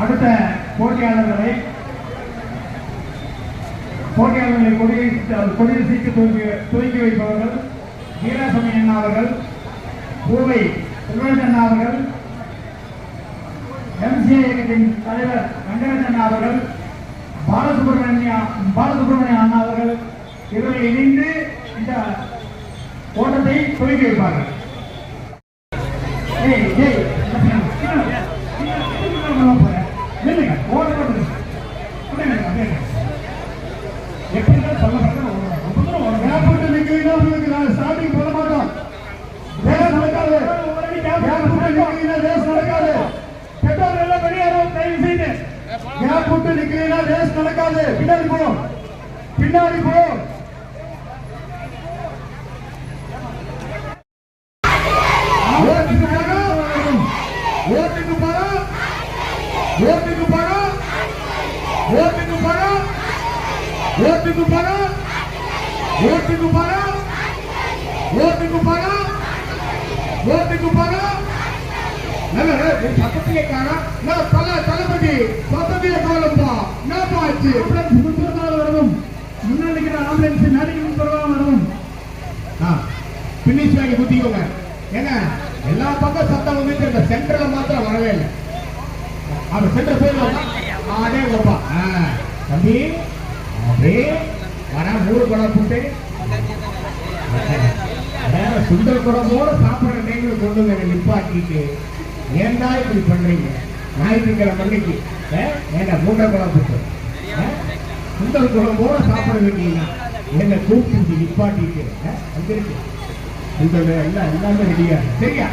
அடுத்த போட்டியாளர்களை போட்டியாளர்களை கொடியை கொடியை சீட்டு துவங்கி துவங்கி வைப்பவர்கள் வீராசமி அண்ணா அவர்கள் பூவை சுரேஷ் அண்ணா அவர்கள் எம்சிஏ இயக்கத்தின் தலைவர் வெங்கடேஷ் அண்ணா அவர்கள் பாலசுப்ரமணியா பாலசுப்ரமணிய அண்ணா அவர்கள் இவர்கள் இணைந்து இந்த ஓட்டத்தை துவங்கி வைப்பார்கள். ஏய் ஏய் விட்டு நிக்கிறீங்கன்னா ரேஸ் நடக்காது பின்னாடி போ பின்னாடி போ ஓட்டுக்கு பணம் ஓட்டுக்கு பணம் ஓட்டுக்கு பணம் ஓட்டுக்கு பணம் ఓటుకు పరం ఓటుకు పరం ఓటుకు పరం ఓటుకు పరం பக்கத்திலே காணா நான் தல தளபதி பதவியை காலம்பா நான் பாச்சு வரணும் முன்னாடி ஆம்புலன்ஸ் மேனேஜ்மெண்ட் பரவாயில்ல வரணும் பின்னிஷ் வாங்கி குத்திக்கோங்க ஏங்க எல்லா பக்கம் சத்தம் வந்துட்டு இந்த சென்டர்ல மாத்திரம் வரவே இல்லை அவர் சென்டர் போயிருவாங்க அதே உங்கப்பா தம்பி புட்டு. சுண்டல் குழம்போட சாப்பிட்ற நீங்களும் கொண்டு வேணும் நிப்பாட்டிட்டு ஏன்னா இப்படி பண்றீங்க? ஞாயிற்றுக்கிழமை அன்னைக்கு ஏன்னா மூட்டை குழம்பு சுண்டல் குழம்போட சாப்பிட வேண்டியதுதான். என்ன கூப்பிட்டு நிப்பாட்டிட்டு அங்கிருக்கு சுந்தர எல்லாம் எல்லாமே ரெடியா சரியா?